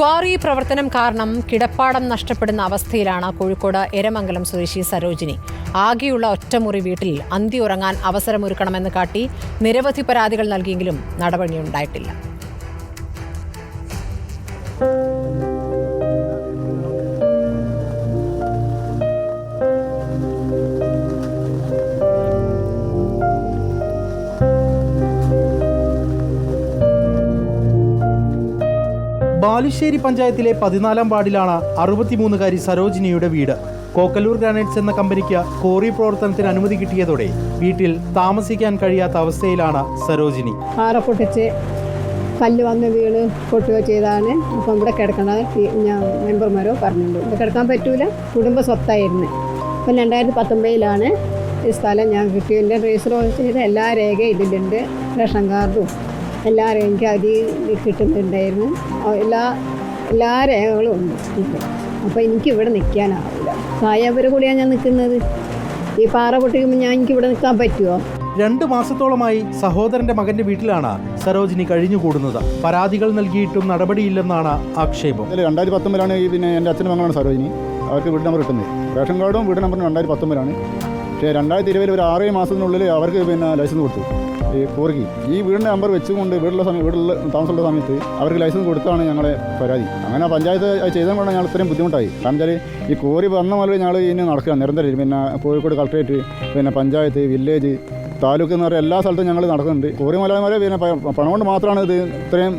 Quarry പ്രവർത്തനം കാരണം കിടപ്പാടം നഷ്ടപ്പെടുന്ന അവസ്ഥയിലാണ് കോഴിക്കോട് എരമംഗലം സ്വദേശി സരോജിനി. ആകെയുള്ള ഒറ്റമുറി വീട്ടിൽ അന്തി ഉറങ്ങാൻ അവസരമൊരുക്കണമെന്ന് കാട്ടി നിരവധി പരാതികൾ നൽകിയെങ്കിലും നടപടിയുണ്ടായിട്ടില്ല. ബാലുശ്ശേരി പഞ്ചായത്തിലെ പതിനാലാം വാർഡിലാണ് അറുപത്തിമൂന്നുകാരി സരോജിനിയുടെ വീട്. കോക്കല്ലൂർ ഗ്രാനൈറ്റ്സ് എന്ന കമ്പനിക്ക് കോറി പ്രവർത്തനത്തിന് അനുമതി കിട്ടിയതോടെ വീട്ടിൽ താമസിക്കാൻ കഴിയാത്ത അവസ്ഥയിലാണ് സരോജിനി. പൊട്ടിച്ച് കല്ല് വന്ന് വീണ് പൊട്ടുകയോ ചെയ്താണ് അപ്പം ഇവിടെ കിടക്കണത് ഞാൻ മെമ്പർമാരോ പറഞ്ഞിട്ടുണ്ട്. ഇവിടെ കിടക്കാൻ പറ്റൂല കുടുംബ സ്വത്തായിരുന്നു. അപ്പം രണ്ടായിരത്തി പത്തൊമ്പതിലാണ് ഈ സ്ഥലം ഞാൻ കിട്ടിയതിന്റെ രജിസ്റ്റർ ചെയ്ത എല്ലാ രേഖയും ഇതിലുണ്ട്. റേഷൻ കാർഡും എല്ലാ രേഖ എനിക്ക് അരി കിട്ടുന്നുണ്ടായിരുന്നു എല്ലാ എല്ലാ രേഖകളും ഉണ്ട് അപ്പോൾ എനിക്ക് ഇവിടെ നിൽക്കാനാവില്ല സായാപുര കൂടിയാണ് ഞാൻ നിൽക്കുന്നത് ഈ പാറ പൊട്ടിക്കുമ്പോൾ ഞാൻ എനിക്ക് ഇവിടെ നിൽക്കാൻ പറ്റുമോ രണ്ട് മാസത്തോളമായി സഹോദരന്റെ മകന്റെ വീട്ടിലാണ് സരോജിനി കഴിഞ്ഞുകൂടുന്നത്. പരാതികൾ നൽകിയിട്ടും നടപടിയില്ലെന്നാണ് ആക്ഷേപം. രണ്ടായിരത്തി പത്തൊമ്പതിലാണ് ഈ പിന്നെ എന്റെ അച്ഛനും മകളാണ് സരോജിനി. അവർക്ക് വീട് നമ്പർ കിട്ടുന്നത് റേഷൻ കാർഡും വീട് നമ്പറും രണ്ടായിരത്തി പത്തൊമ്പതിലാണ് പക്ഷേ രണ്ടായിരത്തി ഇരുപതിൽ ഒരു ആറ് മാസത്തിനുള്ളിൽ അവർക്ക് പിന്നെ ലൈസൻസ് കൊടുത്തു. ഈ പൂർഗി. ഈ വീടിന്റെ നമ്പർ വെച്ചുകൊണ്ട് വീടുള്ള സമയം വീടുള്ള താമസമുള്ള സമയത്ത് അവർക്ക് ലൈസൻസ് കൊടുത്താണ് ഞങ്ങളെ പരാതി. അങ്ങനെ പഞ്ചായത്ത് അത് ചെയ്തത് കൊണ്ട് ഞങ്ങൾ ഇത്രയും ബുദ്ധിമുട്ടായി. കാരണം വെച്ചാൽ ഈ കോറി വന്ന മുതൽ ഞങ്ങൾ ഇനി നടക്കുക നിരന്തരം. പിന്നെ കോഴിക്കോട് കളക്ട്രേറ്റ് പിന്നെ പഞ്ചായത്ത് വില്ലേജ് താലൂക്ക് എന്ന് പറയുന്ന എല്ലാ സ്ഥലത്തും ഞങ്ങൾ നടക്കുന്നുണ്ട്. കോറി മലയാളം പിന്നെ പണം കൊണ്ട് മാത്രമാണ് ഇത് ഇത്രയും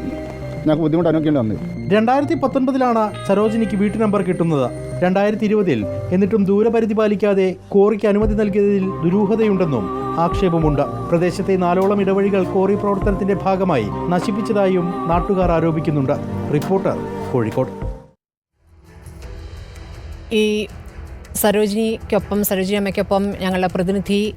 ഞങ്ങൾക്ക് ബുദ്ധിമുട്ട് അനുഭവിക്കേണ്ടി വന്നത്. രണ്ടായിരത്തി പത്തൊൻപതിലാണ് സരോജിനിക്ക് വീട്ടു നമ്പർ കിട്ടുന്നത്. രണ്ടായിരത്തി ഇരുപതിൽ എന്നിട്ടും ദൂരപരിധി പാലിക്കാതെ കോറിക്ക് അനുമതി നൽകിയതിൽ ദുരൂഹതയുണ്ടെന്നും ആക്ഷേപമുണ്ട്. പ്രദേശത്തെ നാലോളം ഇടവഴികൾ കോറി പ്രവർത്തനത്തിന്റെ ഭാഗമായി നശിപ്പിച്ചതായും നാട്ടുകാർ ആരോപിക്കുന്നുണ്ട്. റിപ്പോർട്ടർ കോഴിക്കോട്. ഈ സരോജിനിക്കൊപ്പം സരോജിനി അമ്മയ്ക്കൊപ്പം ഞങ്ങളുടെ പ്രതിനിധി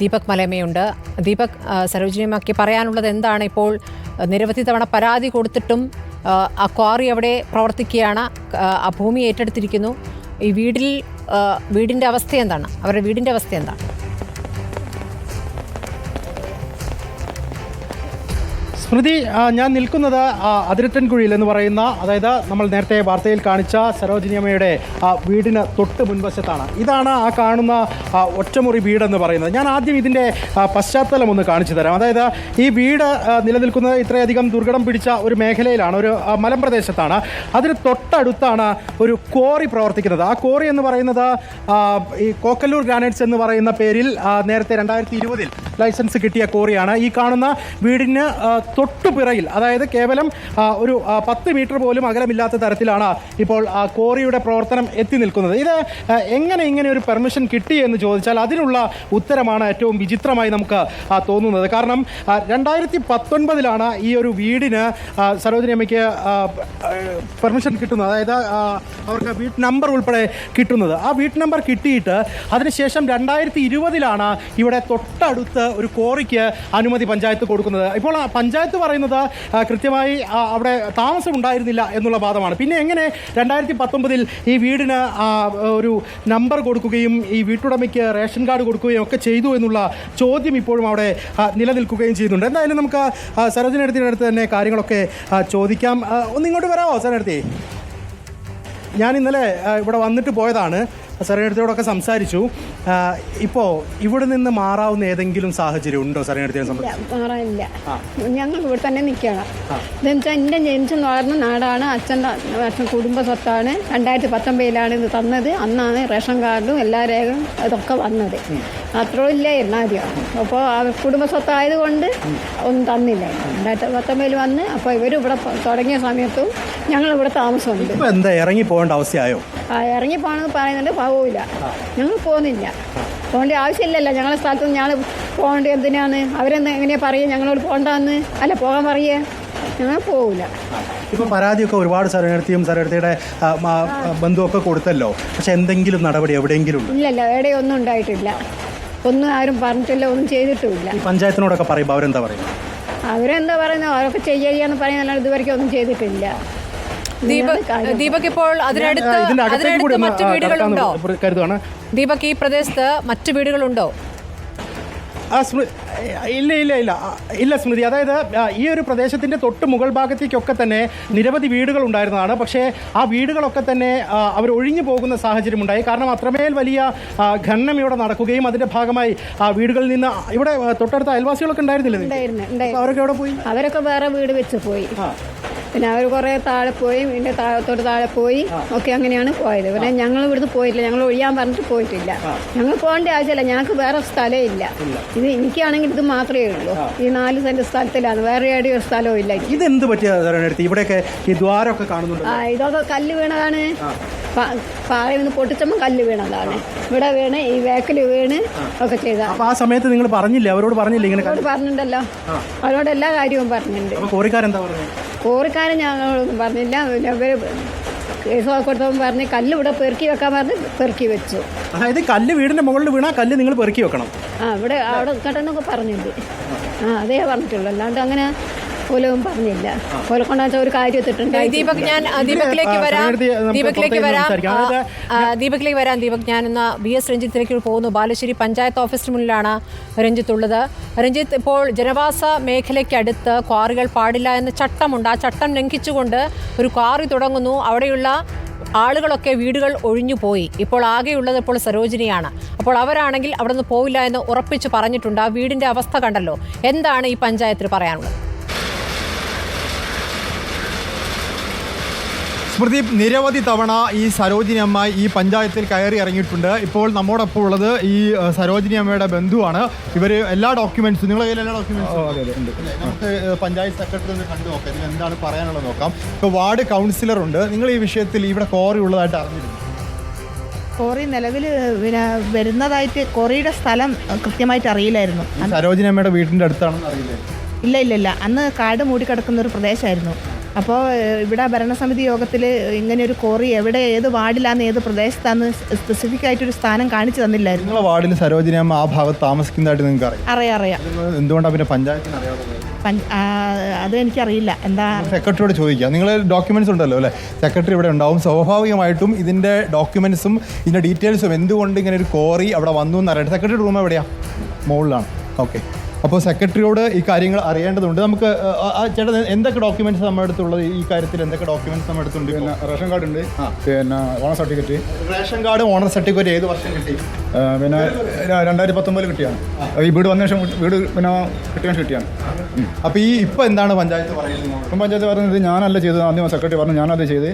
ദീപക് മലയമ്മയുണ്ട്. ദീപക് സരോജിനി അമ്മയ്ക്ക് പറയാനുള്ളത് എന്താണ് ഇപ്പോൾ? നിരവധി തവണ പരാതി കൊടുത്തിട്ടും ആ, ക്വാറി അവിടെ പ്രവർത്തിക്കുകയാണ്. ആ, ഭൂമി ഏറ്റെടുത്തിരിക്കുന്നു. ഈ വീടിൽ ആ, വീടിന്റെ അവസ്ഥ എന്താണ്? അവരുടെ വീടിന്റെ അവസ്ഥ എന്താണ്? സ്മൃതി ഞാൻ നിൽക്കുന്നത് അതിരറ്റൻകുഴിയിൽ എന്ന് പറയുന്ന അതായത് നമ്മൾ നേരത്തെ വാർത്തയിൽ കാണിച്ച സരോജിനിയമ്മയുടെ വീടിന് തൊട്ട് മുൻവശത്താണ്. ഇതാണ് ആ കാണുന്ന ഒറ്റമുറി വീടെന്ന് പറയുന്നത്. ഞാൻ ആദ്യം ഇതിന്റെ പശ്ചാത്തലം ഒന്ന് കാണിച്ചു തരാം. അതായത് ഈ വീട് നിലനിൽക്കുന്നത് ഇത്രയധികം ദുർഘടം പിടിച്ച ഒരു മേഖലയിലാണ് ഒരു മലമ്പ്രദേശത്താണ്. അതിന് തൊട്ടടുത്താണ് ഒരു കോറി പ്രവർത്തിക്കുന്നത്. ആ കോറി എന്ന് പറയുന്നത് ഈ കോക്കല്ലൂർ ഗ്രാനൈറ്റ്സ് എന്ന് പറയുന്ന പേരിൽ നേരത്തെ രണ്ടായിരത്തി ഇരുപതിൽ ലൈസൻസ് കിട്ടിയ കോറിയാണ് ഈ കാണുന്ന വീടിന് തൊട്ടുപിറയിൽ അതായത് കേവലം ഒരു പത്ത് മീറ്റർ പോലും അകലമില്ലാത്ത തരത്തിലാണ് ഇപ്പോൾ കോറിയുടെ പ്രവർത്തനം എത്തി നിൽക്കുന്നത്. ഇത് എങ്ങനെ ഇങ്ങനെ ഒരു പെർമിഷൻ കിട്ടി എന്ന് ചോദിച്ചാൽ അതിനുള്ള ഉത്തരമാണ് ഏറ്റവും വിചിത്രമായി നമുക്ക് തോന്നുന്നത്. കാരണം രണ്ടായിരത്തി പത്തൊൻപതിലാണ് ഈ ഒരു വീടിന് സരോജിനി അമ്മയ്ക്ക് പെർമിഷൻ കിട്ടുന്നത്. അതായത് അവർക്ക് വീട്ട് നമ്പർ ഉൾപ്പെടെ കിട്ടുന്നത്. ആ വീട്ട് നമ്പർ കിട്ടിയിട്ട് അതിനുശേഷം രണ്ടായിരത്തി ഇരുപതിലാണ് ഇവിടെ തൊട്ടടുത്ത് ഒരു കോറിക്ക് അനുമതി പഞ്ചായത്ത് കൊടുക്കുന്നത്. ഇപ്പോൾ ആ പഞ്ചായത്ത് പറയുന്നത് കൃത്യമായി അവിടെ താമസം ഉണ്ടായിരുന്നില്ല എന്നുള്ള വാദമാണ്. പിന്നെ എങ്ങനെ രണ്ടായിരത്തി പത്തൊമ്പതിൽ ഈ വീടിന് ഒരു നമ്പർ കൊടുക്കുകയും ഈ വീട്ടുടമയ്ക്ക് റേഷൻ കാർഡ് കൊടുക്കുകയും ഒക്കെ ചെയ്തു എന്നുള്ള ചോദ്യം ഇപ്പോഴും അവിടെ നിലനിൽക്കുകയും ചെയ്യുന്നുണ്ട്. എന്തായാലും നമുക്ക് സരോജിനടുത്തിനടുത്ത് തന്നെ കാര്യങ്ങളൊക്കെ ചോദിക്കാം. ഒന്ന് ഇങ്ങോട്ട് വരാമോ സരോജിനി ഞാൻ ഇന്നലെ ഇവിടെ വന്നിട്ട് പോയതാണ്. സരണിയടുത്തോടൊക്കെ സംസാരിച്ചു. ഇപ്പോ ഇപ്പോൾ ഇവിടെ നിന്ന് മാറാവുന്ന ഏതെങ്കിലും സാഹചര്യം ഉണ്ടോ ഇല്ല മാറാനില്ല. ഞങ്ങൾ ഇവിടെ തന്നെ നിൽക്കണം ഇതെന്ന് വെച്ചാൽ എന്റെ ജനിച്ചു വളർന്ന നാടാണ് അച്ഛന്റെ അച്ഛൻ കുടുംബ സ്വത്താണ് രണ്ടായിരത്തി പത്തൊമ്പതിലാണ് ഇത് തന്നത്. അന്നാണ് റേഷൻ കാർഡും എല്ലാ രേഖയും ഇതൊക്കെ വന്നത്. അത്രയും ഇല്ലായിരുന്നു ആദ്യം അപ്പോൾ കുടുംബ സ്വത്തായതുകൊണ്ട് ഒന്നും തന്നില്ല. രണ്ടായിരത്തി പത്തൊമ്പതിൽ വന്ന് അപ്പോൾ ഇവർ ഇവിടെ തുടങ്ങിയ സമയത്തും ഞങ്ങൾ ഇവിടെ താമസമുണ്ട്. എന്താ ഇറങ്ങി പോകേണ്ട അവസ്ഥയായോ? ആ, ഇറങ്ങി പോകണമെന്ന് പറയുന്നുണ്ട് പോവില്ല ഞങ്ങൾ പോകുന്നില്ല. പോകേണ്ട ആവശ്യമില്ലല്ലോ. ഞങ്ങളെ സ്ഥലത്ത് ഞങ്ങൾ പോകേണ്ട എന്തിനാണ്? അവരെന്ന് എങ്ങനെയാണ് പറയുക? ഞങ്ങളോട് പോകണ്ടെന്ന്? അല്ല പോകാൻ പറയേ ഞങ്ങൾ പോകില്ല ഇപ്പോൾ പരാതിയൊക്കെ ഒരുപാട് സരണിയടുത്തിയും സരണിയടുത്തിയുടെ ബന്ധുവൊക്കെ കൊടുത്തല്ലോ. പക്ഷെ എന്തെങ്കിലും നടപടി എവിടെയെങ്കിലും ഇല്ലല്ല എവിടെ ഒന്നും ഉണ്ടായിട്ടില്ല. ഒന്നും ആരും പറഞ്ഞിട്ടില്ല ഒന്നും ചെയ്തിട്ടുമില്ല. പഞ്ചായത്തിനോടൊക്കെ പറയുമ്പോൾ അവരെന്താ പറയുന്നത്? അവരെന്താ പറയുന്നത്? അവരൊക്കെ ചെയ്യാന്ന് പറയുന്നല്ലാണ്ട് ഇതുവരെയ്ക്കും ഒന്നും ചെയ്തിട്ടില്ല. ദീപക് ദീപക് ഇപ്പോൾ അതിനടുത്ത് അതിനടുത്ത് മറ്റു വീടുകളുണ്ടോ? കരുതുകയാണ് ദീപക് ഈ പ്രദേശത്ത് മറ്റു വീടുകളുണ്ടോ? ഇല്ല ഇല്ല ഇല്ല. ഇല്ല സ്മൃതി. അതായത് ഈ ഒരു പ്രദേശത്തിന്റെ തൊട്ട് മുകൾ ഭാഗത്തേക്കൊക്കെ തന്നെ നിരവധി വീടുകൾ ഉണ്ടായിരുന്നതാണ്. പക്ഷേ ആ വീടുകളൊക്കെ തന്നെ അവർ ഒഴിഞ്ഞു പോകുന്ന സാഹചര്യം ഉണ്ടായി കാരണം അത്രമേൽ വലിയ ഖനനം ഇവിടെ നടക്കുകയും അതിന്റെ ഭാഗമായി ആ വീടുകളിൽ നിന്ന് ഇവിടെ തൊട്ടടുത്ത അയൽവാസികളൊക്കെ ഉണ്ടായിരുന്നില്ല അവരൊക്കെ എവിടെ പോയി? അവരൊക്കെ വേറെ വീട് വെച്ച് പോയി. പിന്നെ അവർ കുറേ താഴെ പോയി ഇതിന്റെ താഴത്തോട്ട് താഴെ പോയി ഒക്കെ അങ്ങനെയാണ് പോയത്. പിന്നെ ഞങ്ങൾ ഇവിടുന്ന് പോയിട്ടില്ല. ഞങ്ങൾ ഒഴിയാൻ പറഞ്ഞിട്ട് പോയിട്ടില്ല. ഞങ്ങൾ പോകേണ്ട ആവശ്യമില്ല. ഞങ്ങൾക്ക് വേറെ സ്ഥലമേ ഇല്ല. ഇത് എനിക്കാണെങ്കിൽ ഇത് മാത്രമേ ഉള്ളൂ. ഈ നാല് സെന്റ് സ്ഥലത്തിലാണ്. വേറെ എവിടെയും ഒരു സ്ഥലവും ഇല്ല. ഇതെന്ത് പറ്റിയ എടുത്ത് ഇവിടെയൊക്കെ ഈ ദ്വാരമൊക്കെ കാണുന്നുണ്ട് ആ ഇതൊക്കെ കല്ല് വീണതാണ്. പാറയിൽ നിന്ന് പൊട്ടിച്ചപ്പോൾ കല്ല് വീണതാണ് ഇവിടെ വീണ് ഈ വേക്കിൽ വീണ് ഒക്കെ ചെയ്ത. അപ്പോൾ ആ സമയത്ത് നിങ്ങൾ പറഞ്ഞില്ല? അവരോട് പറഞ്ഞില്ല ഇങ്ങനെ അവരോട് പറഞ്ഞിട്ടുണ്ടല്ലോ. അവരോട് എല്ലാ കാര്യവും പറഞ്ഞിട്ടുണ്ട്. കോറിക്കാരെന്താ പറഞ്ഞത് കോറിക്കാരൻ ഞങ്ങളൊന്നും പറഞ്ഞില്ല. ഇവർ കേസ് കൊടുത്തപ്പോൾ പറഞ്ഞ് കല്ല് ഇവിടെ പെറുക്കി വെക്കാൻ പറഞ്ഞ് പെറുക്കി വെച്ചു. അതായത് കല്ല് വീടിന്റെ മുകളിൽ വീണാ കല്ല് നിങ്ങൾ പെറുക്കി വെക്കണം. ആ ഇവിടെ അവിടെ കെട്ടണമൊക്കെ പറഞ്ഞിട്ടുണ്ട്. ആ അതേ പറഞ്ഞിട്ടുള്ളൂ. അല്ലാണ്ട് അങ്ങനെ പോലും പറഞ്ഞില്ല. പോലെ കൊണ്ടാച്ച ഒരു കാര്യം എത്തിട്ടുണ്ട് ദീപക് ഞാൻ ദീപകിലേക്ക് വരാം. ദീപകിലേക്ക് വരാം. ദീപകിലേക്ക് വരാം. ദീപക് ഞാൻ ഇന്ന് ബി എസ് രഞ്ജിത്തിലേക്ക് പോകുന്നു. ബാലുശ്ശേരി പഞ്ചായത്ത് ഓഫീസിന് മുന്നിലാണ് രഞ്ജിത്ത് ഉള്ളത്. രഞ്ജിത്ത് ഇപ്പോൾ ജനവാസ മേഖലയ്ക്കടുത്ത് ക്വാറികൾ പാടില്ല എന്ന ചട്ടമുണ്ട്. ആ ചട്ടം ലംഘിച്ചുകൊണ്ട് ഒരു ക്വാറി തുടങ്ങുന്നു. അവിടെയുള്ള ആളുകളൊക്കെ വീടുകൾ ഒഴിഞ്ഞു പോയി. ഇപ്പോൾ ആകെയുള്ളത് ഇപ്പോൾ സരോജിനിയാണ്. അപ്പോൾ അവരാണെങ്കിൽ അവിടെ നിന്ന് പോവില്ല എന്ന് ഉറപ്പിച്ച് പറഞ്ഞിട്ടുണ്ട്. ആ വീടിന്റെ അവസ്ഥ കണ്ടല്ലോ. എന്താണ് ഈ പഞ്ചായത്തിന് പറയാനുള്ളത്? സ്മൃതി നിരവധി തവണ ഈ സരോജിനി അമ്മ ഈ പഞ്ചായത്തിൽ കയറി ഇറങ്ങിയിട്ടുണ്ട്. ഇപ്പോൾ നമ്മോടൊപ്പം ഉള്ളത് ഈ സരോജിനി അമ്മയുടെ ബന്ധുവാണ്. ഇവർ എല്ലാ ഡോക്യുമെന്റ്സും നിങ്ങളുടെ കയ്യിൽ എല്ലാ ഡോക്യുമെന്റ്സും നമുക്ക് പഞ്ചായത്ത് സെക്രട്ടറി ഒന്ന് കണ്ടു നോക്കാം. ഇതിൽ എന്താണ് പറയാനുള്ളത് നോക്കാം. ഇപ്പോൾ വാർഡ് കൗൺസിലർ ഉണ്ട്. നിങ്ങൾ ഈ വിഷയത്തിൽ ഇവിടെ കോറി ഉള്ളതായിട്ട് അറിഞ്ഞിരുന്നു? കോറി നിലവിൽ പിന്നെ വരുന്നതായിട്ട് കോറിയുടെ സ്ഥലം കൃത്യമായിട്ട് അറിയില്ലായിരുന്നു. സരോജിനി അമ്മയുടെ വീടിന്റെ അടുത്താണെന്ന് അറിയില്ല? ഇല്ല ഇല്ല ഇല്ല. അന്ന് കാട് മൂടിക്കിടക്കുന്ന ഒരു പ്രദേശമായിരുന്നു. അപ്പോൾ ഇവിടെ ഭരണസമിതി യോഗത്തിൽ ഇങ്ങനെ ഒരു കോറി എവിടെ ഏത് വാർഡിലാന്ന് ഏത് പ്രദേശത്താന്ന് സ്പെസിഫിക് ആയിട്ടൊരു സ്ഥാനം കാണിച്ചു തന്നില്ലായിരുന്നു. വാർഡിൽ സരോജിനി അമ്മ ആ ഭാഗത്ത് താമസിക്കുന്നതായിട്ട് നിങ്ങൾക്ക് അറിയാം. അറിയാം അറിയാം. എന്തുകൊണ്ടാണ് പിന്നെ പഞ്ചായത്തിന് അറിയാതെ അത് എനിക്കറിയില്ല. എന്താ? സെക്രട്ടറിയോട് ചോദിക്കാം. നിങ്ങൾ ഡോക്യുമെന്റ്സ് ഉണ്ടല്ലോ അല്ലേ? സെക്രട്ടറി ഇവിടെ ഉണ്ടാവും. സ്വാഭാവികമായിട്ടും ഇതിന്റെ ഡോക്യുമെന്റ്സും ഇതിന്റെ ഡീറ്റെയിൽസും എന്തുകൊണ്ട് ഇങ്ങനെ ഒരു കോറി അവിടെ വന്നു എന്നറിയാം സെക്രട്ടറി റൂം എവിടെയാ? മുകളിലാണ്. ഓക്കെ അപ്പോൾ സെക്രട്ടറിയോട് ഈ കാര്യങ്ങൾ അറിയേണ്ടതുണ്ട്. നമുക്ക് ആ, എന്തൊക്കെ ഡോക്യുമെന്റ്സ് നമ്മുടെ അടുത്തുള്ളത്? ഈ കാര്യത്തിൽ എന്തൊക്കെ ഡോക്യുമെന്റ്സ് നമ്മുടെ അടുത്തുണ്ട് പിന്നെ റേഷൻ കാർഡ് ഉണ്ട്. പിന്നെ owner certificate. Ration card owner certificate ഏത് വർഷം കിട്ടി? പിന്നെ രണ്ടായിരത്തി പത്തൊമ്പതിൽ കിട്ടിയാണ്. ഈ വീട് വന്ന ശേഷം വീട് പിന്നെ കിട്ടിയ കിട്ടിയാണ്. ഉം. അപ്പോൾ ഈ ഇപ്പോൾ എന്താണ് പഞ്ചായത്ത് പറയുന്നത് ഇപ്പം പഞ്ചായത്ത് പറഞ്ഞത് ഞാനല്ല ചെയ്തത്. ആദ്യം സെക്രട്ടറി പറഞ്ഞു ഞാനത് ചെയ്ത്.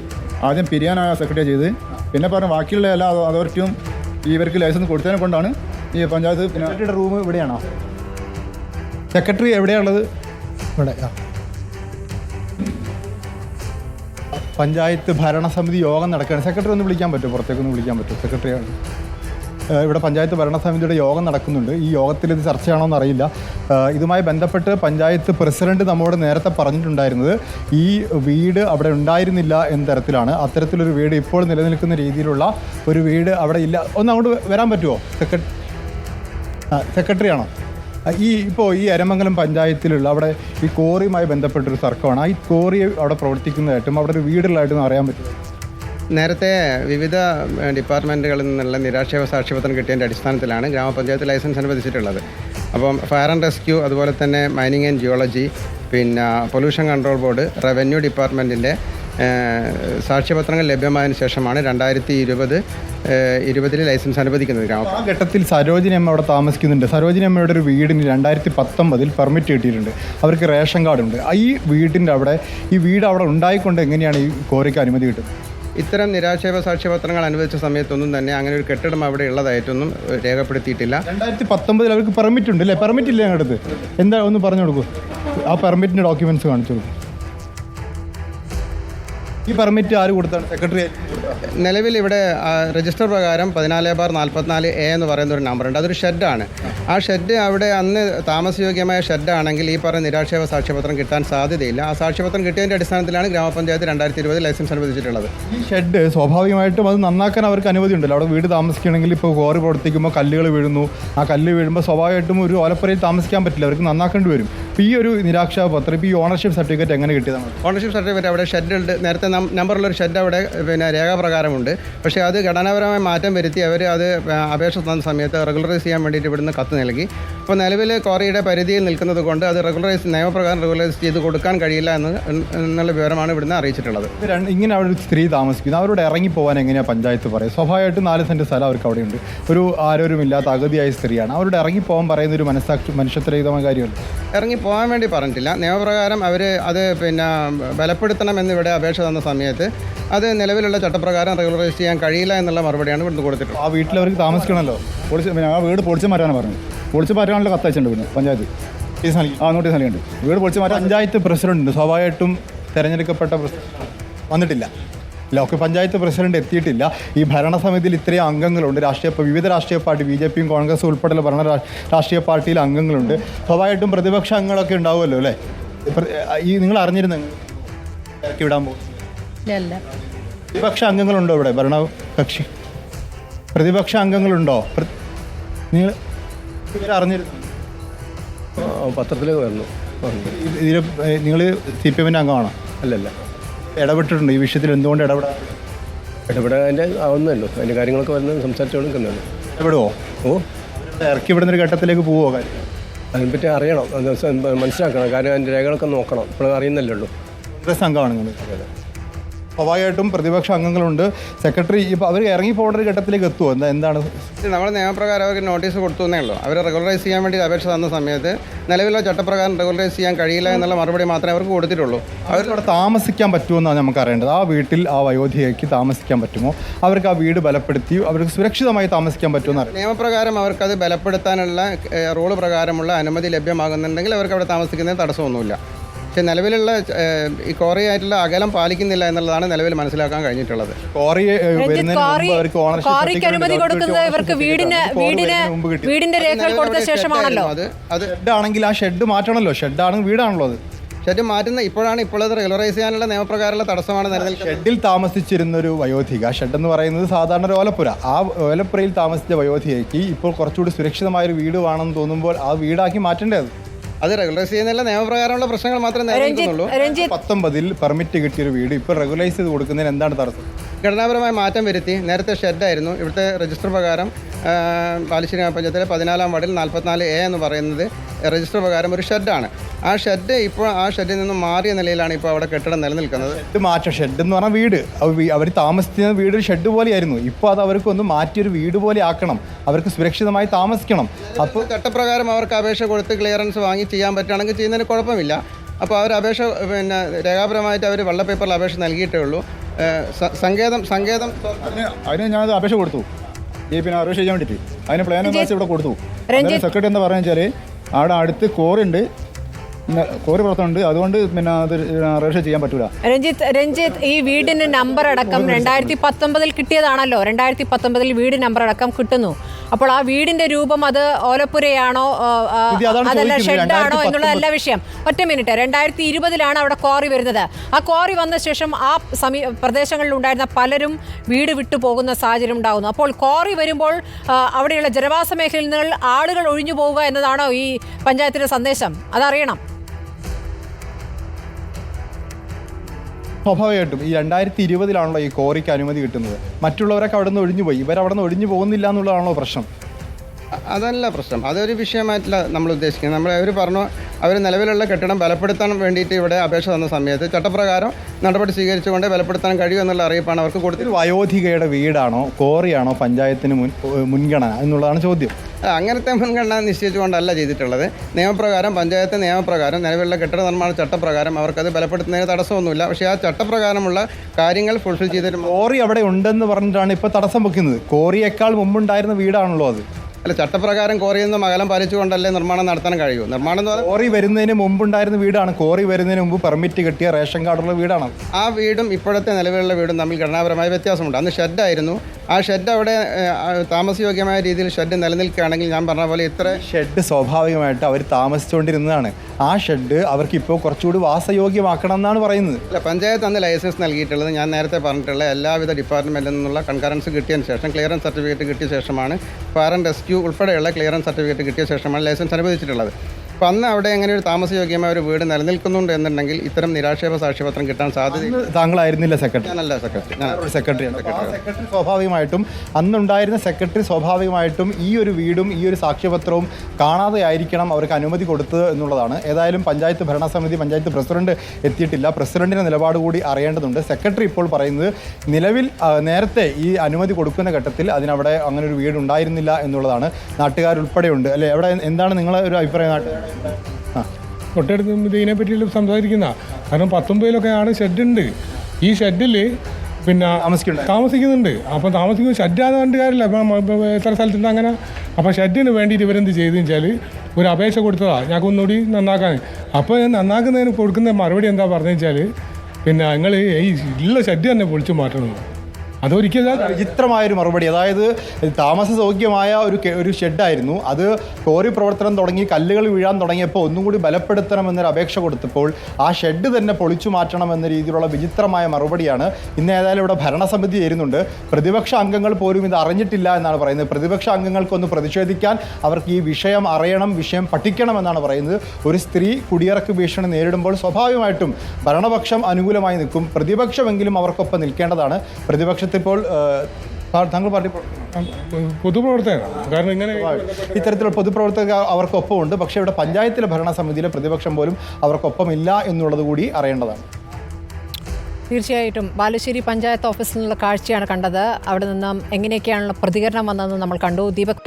ആദ്യം പിരിയാനായ സെക്രട്ടറി ചെയ്ത്. പിന്നെ പറഞ്ഞു ബാക്കിയുള്ള എല്ലാ അതോറിറ്റിയും ഇവർക്ക് ലൈസൻസ് കൊടുത്തതിനെ കൊണ്ടാണ് ഈ പഞ്ചായത്ത് പിന്നെ റൂം ഇവിടെയാണോ? സെക്രട്ടറി എവിടെയാണുള്ളത്? ഇവിടെ പഞ്ചായത്ത് ഭരണസമിതി യോഗം നടക്കുകയാണ്. സെക്രട്ടറി ഒന്ന് വിളിക്കാൻ പറ്റുമോ? പുറത്തേക്കൊന്ന് വിളിക്കാൻ പറ്റുമോ? സെക്രട്ടറിയാണ് ഇവിടെ പഞ്ചായത്ത് ഭരണസമിതിയുടെ യോഗം നടക്കുന്നുണ്ട്. ഈ യോഗത്തിൽ ഇത് ചർച്ചയാണോ ഏഹ് ഇതുമായി ബന്ധപ്പെട്ട് പഞ്ചായത്ത് പ്രസിഡന്റ് നമ്മോട് നേരത്തെ പറഞ്ഞിട്ടുണ്ടായിരുന്നത് ഈ വീട് അവിടെ ഉണ്ടായിരുന്നില്ല എന്ന തരത്തിലാണ്. അത്തരത്തിലൊരു വീട് ഇപ്പോൾ നിലനിൽക്കുന്ന രീതിയിലുള്ള ഒരു വീട് അവിടെ ഇല്ല. ഒന്ന് അങ്ങോട്ട് വരാൻ പറ്റുമോ? ആ, സെക്രട്ടറി ആണോ ഈ ഇപ്പോൾ ഈ അരമംഗലം പഞ്ചായത്തിലുള്ള അവിടെ ഈ കോറിയുമായി ബന്ധപ്പെട്ടൊരു തർക്കമാണ് ആ ഈ കോറി അവിടെ പ്രവർത്തിക്കുന്നതായിട്ടും അവിടെ ഒരു വീടുള്ളതായിട്ടും അറിയാൻ പറ്റും നേരത്തെ വിവിധ ഡിപ്പാർട്ട്മെന്റുകളിൽ നിന്നുള്ള നിരാക്ഷേപ സാക്ഷ്യപത്രം കിട്ടിയതിന്റെ അടിസ്ഥാനത്തിലാണ് ഗ്രാമപഞ്ചായത്ത് ലൈസൻസ് അനുവദിച്ചിട്ടുള്ളത്. അപ്പം ഫയർ ആൻഡ് റെസ്ക്യൂ അതുപോലെ തന്നെ മൈനിങ് ആൻഡ് ജിയോളജി പിന്നെ പൊല്യൂഷൻ കൺട്രോൾ ബോർഡ് റവന്യൂ ഡിപ്പാർട്ട്മെന്റിന്റെ സാക്ഷ്യപത്രങ്ങൾ ലഭ്യമായതിനു ശേഷമാണ് രണ്ടായിരത്തി ഇരുപത് ഇരുപതിൽ ലൈസൻസ് അനുവദിക്കുന്നത്. ഗ്രാമ ആ ഘട്ടത്തിൽ സരോജിനി അമ്മ അവിടെ താമസിക്കുന്നുണ്ട്. സരോജിനി അമ്മയുടെ ഒരു വീടിന് രണ്ടായിരത്തി പത്തൊമ്പതിൽ പെർമിറ്റ് കിട്ടിയിട്ടുണ്ട്. അവർക്ക് റേഷൻ കാർഡുണ്ട് ഈ വീടിന്റെ അവിടെ ഈ വീട് അവിടെ ഉണ്ടായിക്കൊണ്ട് എങ്ങനെയാണ് ഈ കോറിക്ക് അനുമതി കിട്ടുന്നത്? ഇത്തരം നിരാക്ഷേപ സാക്ഷ്യപത്രങ്ങൾ അനുവദിച്ച സമയത്തൊന്നും തന്നെ അങ്ങനെ ഒരു കെട്ടിടം അവിടെ ഉള്ളതായിട്ടൊന്നും രേഖപ്പെടുത്തിയിട്ടില്ല. രണ്ടായിരത്തി പത്തൊമ്പതിൽ അവർക്ക് പെർമിറ്റ് ഉണ്ട് അല്ലേ പെർമിറ്റ് ഇല്ല ഞങ്ങളുടെ എന്താ ഒന്ന് പറഞ്ഞു കൊടുക്കൂ. ആ പെർമിറ്റിന്റെ ഡോക്യുമെന്റ്സ് കാണിച്ചു കൊടുക്കും. ഈ പെർമിറ്റ് ആര് കൊടുത്താണ്? സെക്രട്ടറി നിലവിൽ ഇവിടെ രജിസ്റ്റർ പ്രകാരം പതിനാല് ബാർ നാൽപ്പത്തിനാല് എ എന്ന് പറയുന്ന ഒരു നമ്പർ ഉണ്ട്. അതൊരു ഷെഡാണ് ആ ഷെഡ് അവിടെ അന്ന് താമസയോഗ്യമായ ഷെഡാണെങ്കിൽ ഈ പറഞ്ഞ നിരാക്ഷേപ സാക്ഷ്യപത്രം കിട്ടാൻ സാധ്യതയില്ല. ആ സാക്ഷ്യപത്രം കിട്ടിയതിന്റെ അടിസ്ഥാനത്തിലാണ് ഗ്രാമപഞ്ചായത്ത് രണ്ടായിരത്തി ഇരുപത് ലൈസൻസ് അനുവദിച്ചിട്ടുള്ളത്. ഈ ഷെഡ് സ്വാഭാവികമായിട്ടും അത് നന്നാക്കാൻ അവർക്ക് അനുമതി ഉണ്ടല്ലോ. അവിടെ വീട് താമസിക്കണമെങ്കിൽ ഇപ്പോൾ കോറി പ്രവർത്തിക്കുമ്പോൾ കല്ലുകൾ വീഴുന്നു. ആ കല്ല് വീഴുമ്പോൾ സ്വാഭാവികമായിട്ടും ഒരു ഓലപ്പുരയിൽ താമസിക്കാൻ പറ്റില്ല. അവർക്ക് നന്നാക്കേണ്ടി വരും. ഇപ്പോൾ ഈ ഒരു നിരാക്ഷാപത്രം ഇപ്പോൾ ഈ ഓണർഷിപ്പ് സർട്ടിഫിക്കറ്റ് എങ്ങനെ കിട്ടിയതാണ്? ഓണർഷിപ്പ് സർട്ടിഫിക്കറ്റ് അവിടെ ഷെഡ് ഉണ്ട്. നേരത്തെ നമ്പറുള്ള ഒരു ഷെഡ് അവിടെ പിന്നെ രേഖാപ്രകാരമുണ്ട്. പക്ഷേ അത് ഘടനാപരമായ മാറ്റം വരുത്തി അവർ അത് അപേക്ഷ തന്ന സമയത്ത് റെഗുലറൈസ് ചെയ്യാൻ വേണ്ടിയിട്ട് ഇവിടുന്ന് കത്ത് നൽകി. അപ്പോൾ നിലവിൽ ക്വാറിയുടെ പരിധിയിൽ നിൽക്കുന്നത് കൊണ്ട് അത് റെഗുലറൈസ് നിയമപ്രകാരം റെഗുലറൈസ് ചെയ്ത് കൊടുക്കാൻ കഴിയില്ല എന്ന് എന്നുള്ള വിവരമാണ് ഇവിടുന്ന് അറിയിച്ചിട്ടുള്ളത്. ഇങ്ങനെ അവിടെ ഒരു സ്ത്രീ താമസിക്കുന്നു. അവരോട് ഇറങ്ങി പോകാൻ എങ്ങനെയാണ് പഞ്ചായത്ത് പറയുക? സ്വാഭാവികമായിട്ടും നാല് സെന്റ് സ്ഥലം അവർക്ക് അവിടെയുണ്ട്. ഒരു ആരോരുമില്ലാത്ത അഗതിയായ സ്ത്രീയാണ്. അവരോട് ഇറങ്ങി പോകാൻ പറയുന്ന ഒരു മനസ്സാക്ഷി മനുഷ്യത്വരഹിതമായ കാര്യമല്ല. ഇറങ്ങി പോകാൻ വേണ്ടി പറഞ്ഞിട്ടില്ല. നിയമപ്രകാരം അവർ അത് പിന്നെ ബലപ്പെടുത്തണം ഇവിടെ അപേക്ഷ തന്ന സമയത്ത് അത് നിലവിലുള്ള ചട്ടപ്രകാരം റെഗുലറൈസ് ചെയ്യാൻ കഴിയില്ല എന്നുള്ള മറുപടിയാണ് ഇവിടുന്ന് കൊടുത്തിട്ടുള്ളത്. ആ വീട്ടിൽ അവർക്ക് താമസിക്കണമല്ലോ. പൊളിച്ച് പിന്നെ ആ വീട് പൊളിച്ച് മാറ്റാനാണ് പറഞ്ഞു പൊളിച്ച് മാറ്റാനുള്ള കത്തയച്ചിട്ടുണ്ട് പിന്നെ പഞ്ചായത്ത്. ഈ സ്ഥലം- ആ നോട്ടീസ് നൽകിയിട്ടുണ്ട് വീട് പൊളിച്ച് മാറ്റാൻ പഞ്ചായത്ത് പ്രസിഡന്റ് ഉണ്ട്. സ്വാഭാവികമായിട്ടും തെരഞ്ഞെടുക്കപ്പെട്ട പ്രസിഡന്റ് വന്നിട്ടില്ല. ലോക്ക് പഞ്ചായത്ത് പ്രസിഡന്റ് എത്തിയിട്ടില്ല. ഈ ഭരണസമിതിയിൽ ഇത്രയും അംഗങ്ങളുണ്ട്. രാഷ്ട്രീയ വിവിധ രാഷ്ട്രീയ പാർട്ടി ബി ജെ പിയും കോൺഗ്രസ് ഉൾപ്പെടെയുള്ള ഭരണ രാഷ്ട്രീയ പാർട്ടിയിൽ അംഗങ്ങളുണ്ട്. സ്വാഭാവികമായിട്ടും പ്രതിപക്ഷ അംഗങ്ങളൊക്കെ ഉണ്ടാവുമല്ലോ അല്ലേ? ഈ നിങ്ങൾ അറിഞ്ഞിരുന്നു ഇറക്കി വിടാൻ പോകും. പ്രതിപക്ഷ അംഗങ്ങളുണ്ടോ ഇവിടെ? ഭരണകക്ഷി പ്രതിപക്ഷ അംഗങ്ങളുണ്ടോ? നിങ്ങൾ ഇവരറിഞ്ഞിരുന്നു? പത്രത്തിൽ വന്നു ഇതിൽ നിങ്ങൾ സി പി എമ്മിന്റെ അംഗമാണോ? അല്ലല്ല. ഇടപെട്ടിട്ടുണ്ട്. ഈ വിഷയത്തിൽ എന്തുകൊണ്ട് ഇടപെടാ ഇടപെടാന്റെ അതിന്റെ ആവുന്നല്ലോ അതിന്റെ കാര്യങ്ങളൊക്കെ വരുന്നത് കണ്ടു ഇടപെടുവോ? ഓ. ഇറക്കി വിടുന്ന ഒരു ഘട്ടത്തിലേക്ക് പോവോ കാര്യം? അതിനെപ്പറ്റി അറിയണം. മനസ്സിലാക്കണം. കാര്യം അതിന്റെ രേഖകളൊക്കെ നോക്കണം. ഇപ്പോൾ അറിയുന്നല്ലേ ഉള്ളൂ. കോൺഗ്രസ് അംഗമാണ് നിങ്ങൾ. സ്വാഭാവികമായിട്ടും പ്രതിപക്ഷ അംഗങ്ങളുണ്ട്. സെക്രട്ടറി ഇപ്പോൾ അവർ ഇറങ്ങി പോകേണ്ട ഒരു ഘട്ടത്തിലേക്ക് എത്തുമോ എന്താ എന്താണ്? നമ്മൾ നിയമപ്രകാരം അവർക്ക് നോട്ടീസ് കൊടുത്തു എന്നേ ഉള്ളൂ. അവർ റെഗുലറൈസ് ചെയ്യാൻ വേണ്ടി അപേക്ഷ തന്ന സമയത്ത് നിലവിലുള്ള ചട്ടപ്രകാരം റെഗുലറൈസ് ചെയ്യാൻ കഴിയില്ല എന്നുള്ള മറുപടി മാത്രമേ അവർക്ക് കൊടുത്തിട്ടുള്ളൂ. അവർ അവിടെ താമസിക്കാൻ പറ്റുമെന്നാണ് നമുക്ക് അറിയേണ്ടത്. ആ വീട്ടിൽ ആ അയോധ്യയ്ക്ക് താമസിക്കാൻ പറ്റുമോ? അവർക്ക് ആ വീട് ബലപ്പെടുത്തി അവർക്ക് സുരക്ഷിതമായി താമസിക്കാൻ പറ്റുമെന്ന് അറിയാം നിയമപ്രകാരം അവർക്കത് ബലപ്പെടുത്താനുള്ള റൂൾ പ്രകാരമുള്ള അനുമതി ലഭ്യമാകുന്നുണ്ടെങ്കിൽ അവർക്ക് അവിടെ താമസിക്കുന്നതിന് തടസ്സമൊന്നുമില്ല. പക്ഷേ നിലവിലുള്ള ഈ കോറി ആയിട്ടുള്ള അകലം പാലിക്കുന്നില്ല എന്നുള്ളതാണ് നിലവിൽ മനസ്സിലാക്കാൻ കഴിഞ്ഞിട്ടുള്ളത്. കോറി കോറിക്ക് അനുമതി കൊടുക്കുന്നത് ഇവർക്ക് വീടിന് വീടിന്. വീടിന്റെ രേഖകൾ കൊടുത്ത ശേഷമാണല്ലോ. അത്. അത് ഷെഡ് ആണെങ്കിൽ ആ ഷെഡ് മാറ്റണമല്ലോ ഷെഡാണെങ്കിൽ വീടാണല്ലോ അത് ഷെഡ് മാറ്റുന്ന ഇപ്പോഴാണ് ഇപ്പോഴത്തെ റെഗുലറൈസ് ചെയ്യാനുള്ള നിയമപ്രകാരമുള്ള തടസ്സമാണ് നിലനിൽക്കുന്നത് ഷെഡിൽ താമസിച്ചിരുന്ന ഒരു വയോധിക ഷെഡ് എന്ന് പറയുന്നത് സാധാരണ ഒരു ഓലപ്പുര. ആ ഓലപ്പുരയിൽ താമസിച്ച വയോധികയ്ക്ക് ഇപ്പോൾ കുറച്ചുകൂടി സുരക്ഷിതമായ ഒരു വീട് വേണമെന്ന് തോന്നുമ്പോൾ ആ വീടാക്കി മാറ്റേണ്ടത്. അത് റെഗുലൈസ് ചെയ്യുന്നില്ല നിയമപ്രകാരമുള്ള പ്രശ്നങ്ങൾ മാത്രമേ നേരിടുന്നുള്ളൂ. രഞ്ജിത്ത് പത്തൊമ്പതിൽ പെർമിറ്റ് കിട്ടിയൊരു വീട് ഇപ്പോൾ റെഗുലൈസ് ചെയ്ത് കൊടുക്കുന്നതിന് എന്താണ് തടസ്സം? ഘടനാപരമായ മാറ്റം വരുത്തി. നേരത്തെ ഷെഡായിരുന്നു ഇവിടുത്തെ രജിസ്റ്റർ പ്രകാരം പാലിശ്ശേരി പഞ്ചായത്തിലെ ഗ്രാമപഞ്ചായത്തിലെ പതിനാലാം വാർഡിൽ നാൽപ്പത്തിനാല് എ എന്ന് പറയുന്നത് രജിസ്റ്റർ പ്രകാരം ഒരു ഷെഡാണ് ആ ഷെഡ് ഇപ്പോൾ ആ ഷെഡിൽ നിന്ന് മാറിയ നിലയിലാണ് ഇപ്പോൾ അവിടെ കെട്ടിടം നിലനിൽക്കുന്നത്. ഇത് മാറ്റം. ഷെഡ് എന്ന് പറഞ്ഞാൽ വീട്. അവർ താമസിക്കുന്ന വീട് ഒരു ഷെഡ് പോലെയായിരുന്നു. ഇപ്പോൾ അത് അവർക്ക് ഒന്ന് മാറ്റിയൊരു വീട് പോലെ ആക്കണം. അവർക്ക് സുരക്ഷിതമായി താമസിക്കണം. അപ്പോൾ ചട്ടപ്രകാരം അവർക്ക് അപേക്ഷ കൊടുത്ത് ക്ലിയറൻസ് വാങ്ങി ചെയ്യാൻ പറ്റുകയാണെങ്കിൽ ചെയ്യുന്നതിന് കുഴപ്പമില്ല. അപ്പോൾ അവർ അപേക്ഷ പിന്നെ രേഖാപരമായിട്ട് അവർ വെള്ള പേപ്പറിൽ അപേക്ഷ നൽകിയിട്ടേ ഉള്ളൂ. സങ്കേതം സങ്കേതം. അതിന് അതിന് ഞാനത് അപേക്ഷ കൊടുത്തു. ഈ പിന്നെ അപേക്ഷ ചെയ്യാൻ വേണ്ടിയിട്ട്. അതിന് പ്ലാൻ ഇവിടെ കൊടുത്തു. സെക്രട്ടറി എന്താ പറയുക വെച്ചാൽ അവിടെ അടുത്ത് കോറുണ്ട് കോറി പുറത്തുണ്ട് അതുകൊണ്ട് പിന്നെ അത് രജിസ്റ്റർ ചെയ്യാൻ പറ്റൂല. രഞ്ജിത്ത് രഞ്ജിത്ത് ഈ വീടിന്റെ നമ്പർ അടക്കം രണ്ടായിരത്തി പത്തൊമ്പതിൽ കിട്ടിയതാണല്ലോ. രണ്ടായിരത്തി പത്തൊമ്പതിൽ വീട് നമ്പർ അടക്കം കിട്ടുന്നു. അപ്പോൾ ആ വീടിന്റെ രൂപം അത് ഓലപ്പുരയാണോ അതല്ല ഷെഡാണോ എന്നുള്ളതല്ല വിഷയം. ഒറ്റ മിനിറ്റ് രണ്ടായിരത്തി ഇരുപതിലാണ് അവിടെ ക്വാറി വരുന്നത്. ആ ക്വാറി വന്ന ശേഷം ആ സമീ പ്രദേശങ്ങളിൽ ഉണ്ടായിരുന്ന പലരും വീട് വിട്ടു പോകുന്ന സാഹചര്യം ഉണ്ടാകുന്നു അപ്പോൾ കോറി വരുമ്പോൾ അവിടെയുള്ള ജനവാസ മേഖലയിൽ നിന്ന് ആളുകൾ ഒഴിഞ്ഞു പോവുക എന്നതാണോ ഈ പഞ്ചായത്തിന്റെ സന്ദേശം? അതറിയണം. സ്വാഭാവികമായിട്ടും ഈ രണ്ടായിരത്തി ഇരുപതിലാണല്ലോ ഈ കോറിക്ക് അനുമതി കിട്ടുന്നത്. മറ്റുള്ളവരൊക്കെ അവിടെ നിന്ന് ഒഴിഞ്ഞു പോയി ഇവരവിടെ നിന്ന് ഒഴിഞ്ഞു പോകുന്നില്ല എന്നുള്ളതാണല്ലോ പ്രശ്നം. അതല്ല പ്രശ്നം. അതൊരു വിഷയമായിട്ടില്ല നമ്മൾ ഉദ്ദേശിക്കുന്നത്. നമ്മൾ അവർ പറഞ്ഞു അവർ നിലവിലുള്ള കെട്ടിടം ബലപ്പെടുത്താൻ വേണ്ടിയിട്ട് ഇവിടെ അപേക്ഷ തന്ന സമയത്ത് ചട്ടപ്രകാരം നടപടി സ്വീകരിച്ചുകൊണ്ട് ബലപ്പെടുത്താൻ കഴിയും എന്നുള്ള അറിയിപ്പാണ് അവർക്ക് കൊടുത്തത് വയോധികയുടെ വീടാണോ കോറിയാണോ പഞ്ചായത്തിന് മുൻ മുൻഗണന എന്നുള്ളതാണ് ചോദ്യം. അങ്ങനത്തെ മുൻഗണന നിശ്ചയിച്ചുകൊണ്ടല്ല ചെയ്തിട്ടുള്ളത്. നിയമപ്രകാരം പഞ്ചായത്ത് നിയമപ്രകാരം നിലവിലുള്ള കെട്ടിട നിർമ്മാണ ചട്ടപ്രകാരം അവർക്കത് ബലപ്പെടുത്തുന്നതിന് തടസ്സമൊന്നുമില്ല. പക്ഷേ ആ ചട്ടപ്രകാരമുള്ള കാര്യങ്ങൾ ഫുൾഫിൽ ചെയ്തിട്ട് കോറി അവിടെ ഉണ്ടെന്ന് പറഞ്ഞിട്ടാണ് ഇപ്പോൾ തടസ്സം വെക്കുന്നത്. കോറിയേക്കാൾ മുമ്പുണ്ടായിരുന്ന വീടാണല്ലോ അത്. അല്ല ചട്ടപ്രകാരം കോറിയിൽ നിന്നും അകലം പാലിച്ചുകൊണ്ടല്ലേ നിർമ്മാണം നടത്താൻ കഴിയൂ. നിർമ്മാണം എന്ന് പറഞ്ഞാൽ കോറി വരുന്നതിന് മുമ്പുണ്ടായിരുന്ന വീടാണ്. കോറി വരുന്നതിന് മുമ്പ് പെർമിറ്റ് കിട്ടിയ റേഷൻ കാർഡുള്ള വീടാണ്. ആ വീടും ഇപ്പോഴത്തെ നിലവിലുള്ള വീടും തമ്മിൽ ഘടനാപരമായ വ്യത്യാസമുണ്ട്. അന്ന് ഷെഡായിരുന്നു ആ ഷെഡ് അവിടെ താമസയോഗ്യമായ രീതിയിൽ ഷെഡ് നിലനിൽക്കുകയാണെങ്കിൽ ഞാൻ പറഞ്ഞ പോലെ ഇത്ര ഷെഡ് സ്വാഭാവികമായിട്ട് അവർ താമസിച്ചുകൊണ്ടിരുന്നതാണ്. ആ ഷെഡ് അവർക്ക് ഇപ്പോൾ കുറച്ചുകൂടി വാസയോഗ്യമാക്കണം എന്നാണ് പറയുന്നത്. അല്ല പഞ്ചായത്ത് അന്ന് ലൈസൻസ് നൽകിയിട്ടുള്ളത് ഞാൻ നേരത്തെ പറഞ്ഞിട്ടുള്ള എല്ലാവിധ ഡിപ്പാർട്ട്മെന്റിൽ നിന്നുള്ള കൺകറൻസ് കിട്ടിയതിന് ശേഷം ക്ലിയറൻസ് സർട്ടിഫിക്കറ്റ് കിട്ടിയ ശേഷമാണ് ഫയർ ആൻഡ് റെസ്ക്യൂ ഉൾപ്പെടെയുള്ള ക്ലിയറൻസ് സർട്ടിഫിക്കറ്റ് കിട്ടിയ ശേഷമാണ് ലൈസൻസ് അനുവദിച്ചിട്ടുള്ളത്. അപ്പം അന്ന് അവിടെ എങ്ങനെ ഒരു താമസ താമസയോഗ്യമായ ഒരു വീട് നിലനിൽക്കുന്നുണ്ട് എന്നുണ്ടെങ്കിൽ ഇത്തരം നിരാക്ഷേപ സാക്ഷ്യപത്രം കിട്ടാൻ സാധ്യത താങ്കളായിരുന്നില്ല സെക്രട്ടറി. അല്ല സെക്രട്ടറി. സെക്രട്ടറി സെക്രട്ടറിയാണ്. സെക്രട്ടറി സ്വാഭാവികമായിട്ടും അന്നുണ്ടായിരുന്ന സെക്രട്ടറി സ്വാഭാവികമായിട്ടും ഈ ഒരു വീടും ഈ ഒരു സാക്ഷ്യപത്രവും കാണാതെ ആയിരിക്കണം അവർക്ക് അനുമതി കൊടുത്തത് എന്നുള്ളതാണ്. ഏതായാലും പഞ്ചായത്ത് ഭരണസമിതി പഞ്ചായത്ത് പ്രസിഡന്റ് എത്തിയിട്ടില്ല. പ്രസിഡന്റിന്റെ നിലപാട് കൂടി അറിയേണ്ടതുണ്ട്. സെക്രട്ടറി ഇപ്പോൾ പറയുന്നത് നിലവിൽ നേരത്തെ ഈ അനുമതി കൊടുക്കുന്ന ഘട്ടത്തിൽ അതിനവിടെ അങ്ങനെ ഒരു വീട് ഉണ്ടായിരുന്നില്ല എന്നുള്ളതാണ്. നാട്ടുകാരുൾപ്പെടെയുണ്ട്. അല്ലേ? എവിടെ എന്താണ് നിങ്ങളെ ഒരു അഭിപ്രായം? നാട്ടുകാരുടെ ആ. തൊട്ടടുത്ത് ഇതിനെ പറ്റിയിട്ട് സംസാരിക്കുന്ന. കാരണം പത്തൊമ്പതിലൊക്കെയാണ് ഷെഡുണ്ട്. ഈ ഷെഡിൽ പിന്നെ താമസിക്കുന്നുണ്ട്. അപ്പം താമസിക്കുന്ന ഷെഡാന്ന് കണ്ട് കാര്യമില്ല അപ്പം എത്ര സ്ഥലത്തുണ്ട് അങ്ങനെ. അപ്പം ഷെഡിന് വേണ്ടിയിട്ട് ഇവരെന്ത് ചെയ്തെന്ന് വെച്ചാൽ ഒരു അപേക്ഷ കൊടുത്തതാ. ഞങ്ങൾക്ക് ഒന്നുകൂടി നന്നാക്കാൻ. അപ്പോൾ നന്നാക്കുന്നതിന് കൊടുക്കുന്ന മറുപടി എന്താ പറഞ്ഞു വെച്ചാൽ പിന്നെ നിങ്ങൾ ഈ ഉള്ള ഷെഡ് തന്നെ പൊളിച്ചു മാറ്റണം. അതൊരിക്കലും വിചിത്രമായൊരു മറുപടി. അതായത് താമസ സൗഖ്യമായ ഒരു ഒരു ഷെഡായിരുന്നു. അത് കോറി പ്രവർത്തനം തുടങ്ങി കല്ലുകൾ വീഴാൻ തുടങ്ങിയപ്പോൾ ഒന്നും കൂടി ബലപ്പെടുത്തണമെന്നൊരു അപേക്ഷ കൊടുത്തപ്പോൾ ആ ഷെഡ് തന്നെ പൊളിച്ചു മാറ്റണം എന്ന രീതിയിലുള്ള വിചിത്രമായ മറുപടിയാണ് ഇന്ന് ഏതായാലും ഇവിടെ ഭരണസമിതി ചേരുന്നുണ്ട്. പ്രതിപക്ഷ അംഗങ്ങൾ പോലും ഇത് അറിഞ്ഞിട്ടില്ല എന്നാണ് പറയുന്നത്. പ്രതിപക്ഷ അംഗങ്ങൾക്കൊന്ന് പ്രതിഷേധിക്കാൻ അവർക്ക് ഈ വിഷയം അറിയണം വിഷയം പഠിക്കണം എന്നാണ് പറയുന്നത്. ഒരു സ്ത്രീ കുടിയിറക്ക് ഭീഷണി നേരിടുമ്പോൾ സ്വാഭാവികമായിട്ടും ഭരണപക്ഷം അനുകൂലമായി നിൽക്കും. പ്രതിപക്ഷമെങ്കിലും അവർക്കൊപ്പം നിൽക്കേണ്ടതാണ്. പ്രതിപക്ഷത്തിൽ ഇപ്പോൾ ഏഹ്, താ- താങ്കൾ പാർട്ടി പൊതുപ്രവർത്തകരാണ് കാരണം ഇങ്ങനെ ഇത്തരത്തിലുള്ള പൊതുപ്രവർത്തകർ അവർക്കൊപ്പമുണ്ട്. പക്ഷേ ഇവിടെ പഞ്ചായത്തിലെ ഭരണസമിതിയിലെ പ്രതിപക്ഷം പോലും അവർക്കൊപ്പമില്ല എന്നുള്ളത് കൂടി അറിയേണ്ടതാണ്. തീർച്ചയായിട്ടും. ബാലുശ്ശേരി പഞ്ചായത്ത് ഓഫീസിൽ നിന്നുള്ള കാഴ്ചയാണ് കണ്ടത്. അവിടെ നിന്നും എങ്ങനെയൊക്കെയാണുള്ള പ്രതികരണം വന്നതെന്ന് നമ്മൾ കണ്ടു. ദീപക്